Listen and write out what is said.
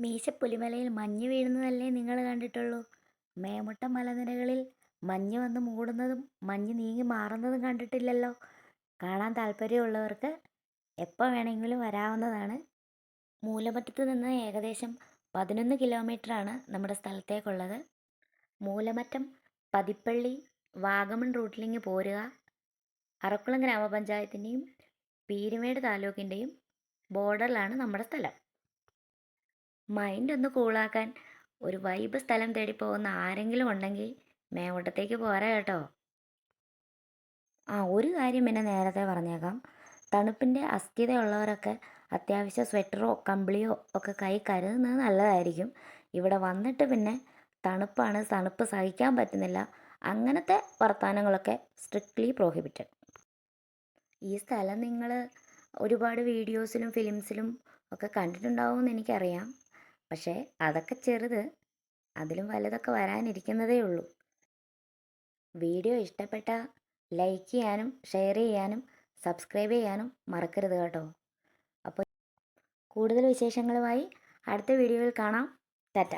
മീശപ്പുലിമലയിൽ മഞ്ഞ് വീഴുന്നതല്ലേ നിങ്ങൾ കണ്ടിട്ടുള്ളൂ. മേമുട്ട മലനിരകളിൽ മഞ്ഞ് വന്ന് മൂടുന്നതും മഞ്ഞ് നീങ്ങി മാറുന്നതും കണ്ടിട്ടില്ലല്ലോ. കാണാൻ താല്പര്യമുള്ളവർക്ക് എപ്പോൾ വേണമെങ്കിലും വരാവുന്നതാണ്. മൂലമറ്റത്ത് നിന്ന് ഏകദേശം പതിനൊന്ന് കിലോമീറ്ററാണ് നമ്മുടെ സ്ഥലത്തേക്കുള്ളത്. മൂലമറ്റം പതിപ്പള്ളി വാഗമൺ റൂട്ടിലിങ്ങ് പോരുക. അറക്കുളം ഗ്രാമപഞ്ചായത്തിന്റെയും പീരുമേട് താലൂക്കിന്റെയും ബോർഡറിലാണ് നമ്മുടെ സ്ഥലം. മൈൻഡ് ഒന്ന് കൂളാക്കാൻ ഒരു വൈബ് സ്ഥലം തേടി പോകുന്ന ആരെങ്കിലും ഉണ്ടെങ്കിൽ മേവട്ടത്തേക്ക് പോരാ കേട്ടോ. ആ ഒരു കാര്യം പിന്നെ നേരത്തെ പറഞ്ഞേക്കാം. തണുപ്പിന്റെ അസ്ഥിതയുള്ളവരൊക്കെ അത്യാവശ്യം സ്വെറ്ററോ കമ്പിളിയോ ഒക്കെ കൈ കരുതുന്നത് നല്ലതായിരിക്കും. ഇവിടെ വന്നിട്ട് പിന്നെ തണുപ്പാണ് തണുപ്പ് സഹിക്കാൻ പറ്റുന്നില്ല. അങ്ങനത്തെ വർത്തമാനങ്ങളൊക്കെ സ്ട്രിക്ട്ലി പ്രോഹിബിറ്റഡ് ഈ സ്ഥലം നിങ്ങൾ ഒരുപാട് വീഡിയോസിലും ഫിലിംസിലും ഒക്കെ കണ്ടിട്ടുണ്ടാവുമെന്ന് എനിക്കറിയാം. പക്ഷേ അതൊക്കെ ചെറുത്. അതിലും വലുതൊക്കെ വരാനിരിക്കുന്നതേ ഉള്ളൂ. വീഡിയോ ഇഷ്ടപ്പെട്ട ലൈക്ക് ചെയ്യാനും ഷെയർ ചെയ്യാനും സബ്സ്ക്രൈബ് ചെയ്യാനും മറക്കരുത് കേട്ടോ. അപ്പോൾ കൂടുതൽ വിശേഷങ്ങളുമായി അടുത്ത വീഡിയോയിൽ കാണാം. ടാറ്റ.